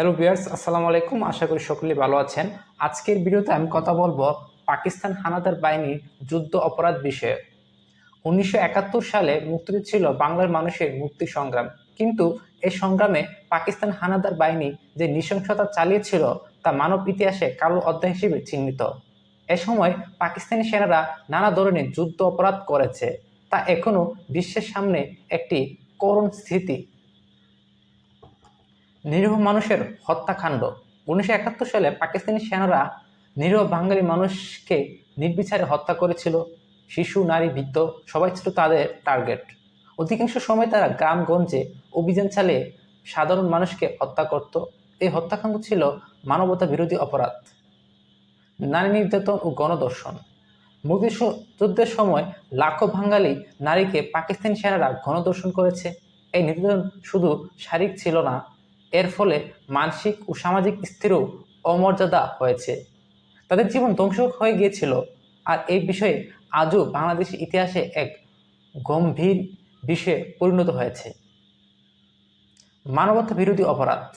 Hello বিয়ার্স আসসালামু আলাইকুম। আশা করি সকলেই ভালো আছেন। আজকের ভিডিওতে আমি কথা বলব পাকিস্তান হানাদার বাহিনীর যুদ্ধ অপরাধ বিষয়ে। উনিশশো একাত্তর সালে মুক্তি ছিল বাংলার মানুষের মুক্তি সংগ্রাম। কিন্তু এই সংগ্রামে পাকিস্তান হানাদার বাহিনী যে নৃশংসতা চালিয়েছিল, তা মানব ইতিহাসে কালো অধ্যায় হিসেবে চিহ্নিত। এ সময় পাকিস্তানি সেনারা নানা ধরনের যুদ্ধ অপরাধ করেছে। তা এখনও বিশ্বের সামনে একটি করুণ স্মৃতি নিরীহ মানুষের হত্যাকাণ্ড। উনিশশো একাত্তর সালে পাকিস্তানি সেনারা নিরীহ বাঙালি মানুষকে নির্বিচারে হত্যা করেছিল। শিশু, নারী, বৃদ্ধ, সবাই ছিল তাদের টার্গেট অধিকাংশ সময় তারা গ্রামগঞ্জে অভিযান চালিয়ে সাধারণ মানুষকে হত্যা করত। এই হত্যাকাণ্ড ছিল মানবতা বিরোধী অপরাধ। নারী নির্যাতন ও গণদর্শন মুক্তি যুদ্ধের সময় লাখো বাঙালি নারীকে পাকিস্তানি সেনারা গণদর্শন করেছে। এই নির্যাতন শুধু শারীরিক ছিল না এর ফলে মানসিক ও সামাজিক স্থিরও অমর্যাদা হয়েছে। তাদের জীবন ধ্বংস হয়ে গিয়েছিল। আর এই বিষয়ে আজও বাংলাদেশের ইতিহাসে এক গম্ভীর বিষয়ে পরিণত হয়েছে। মানবতা বিরোধী অপরাধ।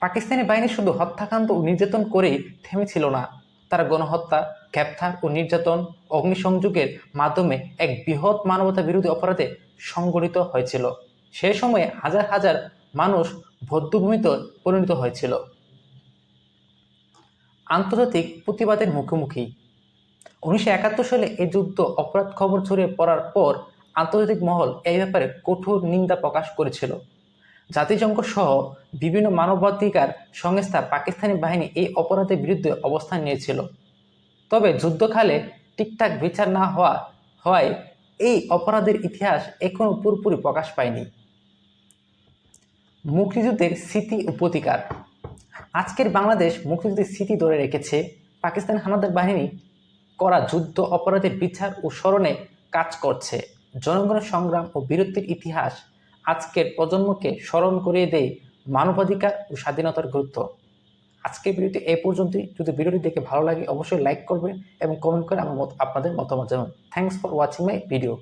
পাকিস্তানি বাহিনী শুধু হত্যাকান্ত ও নির্যাতন করেই থেমেছিল না। তারা গণহত্যা, গ্রেপ্তার ও নির্যাতন, অগ্নিসংযোগের মাধ্যমে এক বৃহৎ মানবতা বিরোধী অপরাধে সংগঠিত হয়েছিল। সে সময়ে হাজার হাজার মানুষ বদ্ধভূমিতে পরিণত হয়েছিল। আন্তর্জাতিক প্রতিবাদের মুখোমুখি। উনিশশো একাত্তর সালে এই যুদ্ধ অপরাধ খবর ছড়িয়ে পড়ার পর আন্তর্জাতিক মহল এই ব্যাপারে কঠোর নিন্দা প্রকাশ করেছিল। জাতিসংঘ সহ বিভিন্ন মানবাধিকার সংস্থা পাকিস্তানি বাহিনী এই অপরাধের বিরুদ্ধে অবস্থান নিয়েছিল। তবে যুদ্ধকালে ঠিকঠাক বিচার না হওয়া হওয়ায় এই অপরাধের ইতিহাস এখনও পুরোপুরি প্রকাশ পায়নি। মুক্তিযুদ্ধের স্মৃতি ও প্রতিকার। আজকের বাংলাদেশ মুক্তিযুদ্ধের স্মৃতি ধরে রেখেছে পাকিস্তান হানাদার বাহিনী করা যুদ্ধ, অপরাধের বিচার ও স্মরণে কাজ করছে। জনগণের সংগ্রাম ও বীরত্বের ইতিহাস আজকের প্রজন্মকে স্মরণ করিয়ে দেয় মানবাধিকার ও স্বাধীনতার গুরুত্ব। আজকের ভিডিওটি এ পর্যন্তই। যদি ভিডিওটি দেখে ভালো লাগে, অবশ্যই লাইক করবেন এবং কমেন্ট করে আমার আপনাদের মতামত জানান thanks for watching my video